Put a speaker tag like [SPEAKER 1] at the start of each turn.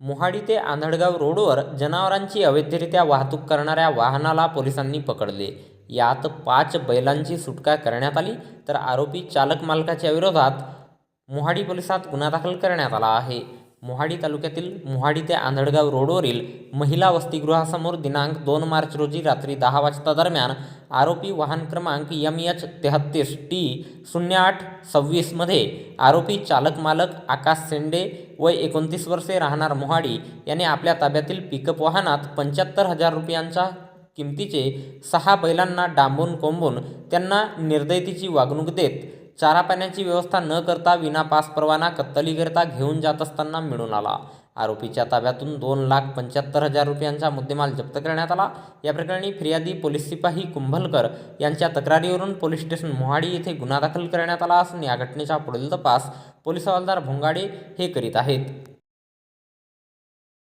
[SPEAKER 1] मोहाडी ते आंधळगाव रोडवर जनावरांची अवैधरित्या वाहतूक करणाऱ्या वाहनाला पोलिसांनी पकडले. यात पाच बैलांची सुटका करण्यात आली तर आरोपी चालक मालकाच्या विरोधात मोहाडी पोलिसात गुन्हा दाखल करण्यात आला आहे. मोहाडी तालुक्यातील मोहाडी ते आंधळगाव रोडवरील महिला वसतिगृहासमोर दिनांक दोन मार्च रोजी रात्री दहा वाजता दरम्यान आरोपी वाहन क्रमांक यम एच तेहत्तीस टी शून्य आठ सव्वीसमध्ये आरोपी चालक मालक आकाश सेंडे वय एकोणतीस वर्षे राहणार मोहाडी याने आपल्या ताब्यातील पिकअप वाहनात पंच्याहत्तर हजार रुपयांच्या किमतीचे सहा बैलांना डांबून कोंबून त्यांना निर्दयतेची वागणूक देत चारा पाण्याची व्यवस्था न करता विना पास परवाना कत्तलीकरिता घेऊन जात असताना मिळून आला. आरोपीच्या ताब्यातून दोन लाख पंच्याहत्तर हजार रुपयांचा मुद्देमाल जप्त करण्यात आला. या प्रकरणी फिर्यादी पोलीस सिपाही कुंभलकर यांच्या तक्रारीवरून पोलीस स्टेशन मोहाडी येथे गुन्हा दाखल करण्यात आला असून या घटनेचा पुढील तपास पोलीस हवालदार भोंगाडे हे करीत आहेत.